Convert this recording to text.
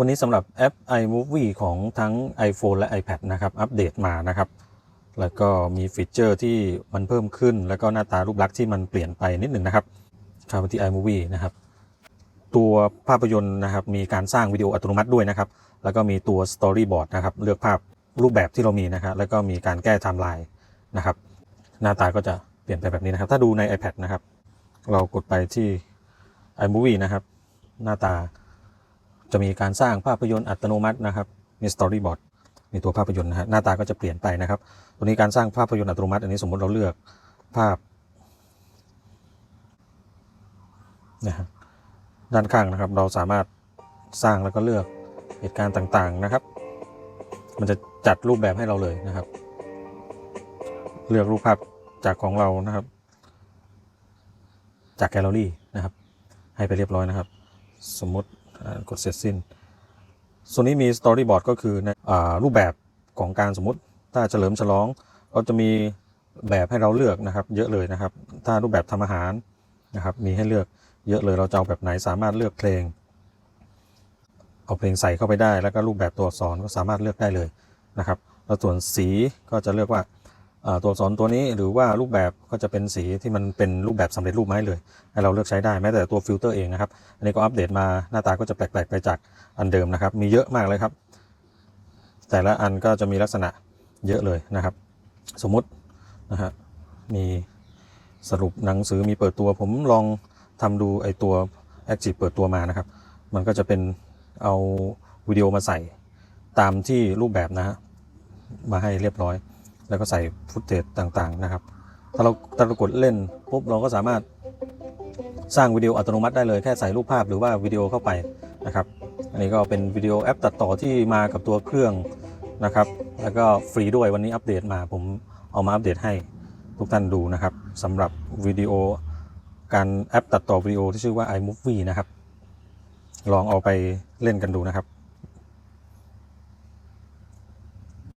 วันนี้สำหรับแอป iMovie ของทั้ง iPhone และ iPad นะครับ อัปเดตมานะครับ แล้วก็มีฟีเจอร์ที่มันเพิ่มขึ้น แล้วก็หน้าตารูปลักษณ์ที่มันเปลี่ยนไปนิดหนึ่งนะครับเข้าไปที่ iMovie นะครับ ตัวภาพยนตร์นะครับ มีการสร้างวิดีโออัตโนมัติด้วยนะครับ แล้วก็มีตัว Storyboard นะครับ เลือกภาพรูปแบบที่เรามีนะครับ แล้วก็มีการแก้ไทม์ไลน์นะครับ หน้าตาก็จะเปลี่ยนไปแบบนี้นะครับ ถ้าดูใน iPad นะครับ เรากดไปที่ iMovie นะครับ หน้าตา จะมีการสร้างภาพยนตร์อัตโนมัตินะครับ มี storyboard มีตัวภาพยนตร์นะฮะหน้าตาก็จะเปลี่ยนไปนะครับ ตัวนี้การสร้างภาพยนตร์อัตโนมัติ อันนี้สมมติเราเลือกภาพนะฮะด้านข้างนะครับ เราสามารถสร้างแล้วก็เลือกเหตุการณ์ต่างๆนะครับ มันจะจัดรูปแบบให้เราเลยนะครับ เลือกรูปภาพจากของเรานะครับ จากแกลเลอรี่นะครับ ให้ไปเรียบร้อยนะครับ สมมติ กดเสร็จสิ้น ส่วนนี้มี Storyboard ก็คือในรูปแบบของการสมมติถ้าเฉลิมฉลองก็จะมีแบบให้เราเลือกนะครับ เยอะเลยนะครับ ถ้ารูปแบบทำอาหารนะครับ มีให้เลือกเยอะเลยเราจะเอาแบบไหนสามารถเลือกเพลง เอาเพลงใส่เข้าไปได้ แล้วก็รูปแบบตัวอักษรก็สามารถเลือกได้เลยนะครับ แล้วส่วนสีก็จะเลือกว่า ตัวอักษรตัวนี้หรือว่ารูปแบบก็จะเป็นสีที่มันเป็นรูปแบบสำเร็จรูปมาให้เลย ให้เราเลือกใช้ได้แม้แต่ตัวฟิลเตอร์เองนะครับ อันนี้ก็อัปเดตมาหน้าตาก็จะแปลกๆไปจากอันเดิมนะครับ มีเยอะมากเลยครับ แต่ละอันก็จะมีลักษณะเยอะเลยนะครับ สมมุตินะฮะมีสรุปหนังสือมีเปิดตัว ผมลองทำดูไอตัว Active เปิดตัวมานะครับ มันก็จะเป็นเอาวิดีโอมาใส่ตามที่รูปแบบนะฮะมาให้เรียบร้อย แล้วก็ใส่ฟุตเทจต่างๆนะครับ ถ้าเราถ้าเรากดเล่นปุ๊บเราก็สามารถสร้างวิดีโออัตโนมัติได้เลยแค่ใส่รูปภาพหรือว่าวิดีโอเข้าไปนะครับ อันนี้ก็เป็นวิดีโอแอปตัดต่อที่มากับตัวเครื่องนะครับ แล้วก็ฟรีด้วยวันนี้อัปเดตมาผมเอามาอัปเดตให้ทุกท่านดูนะครับสำหรับวิดีโอการแอปตัดต่อวิดีโอที่ชื่อว่า iMovie นะครับ ลองเอาไปเล่นกันดูนะครับ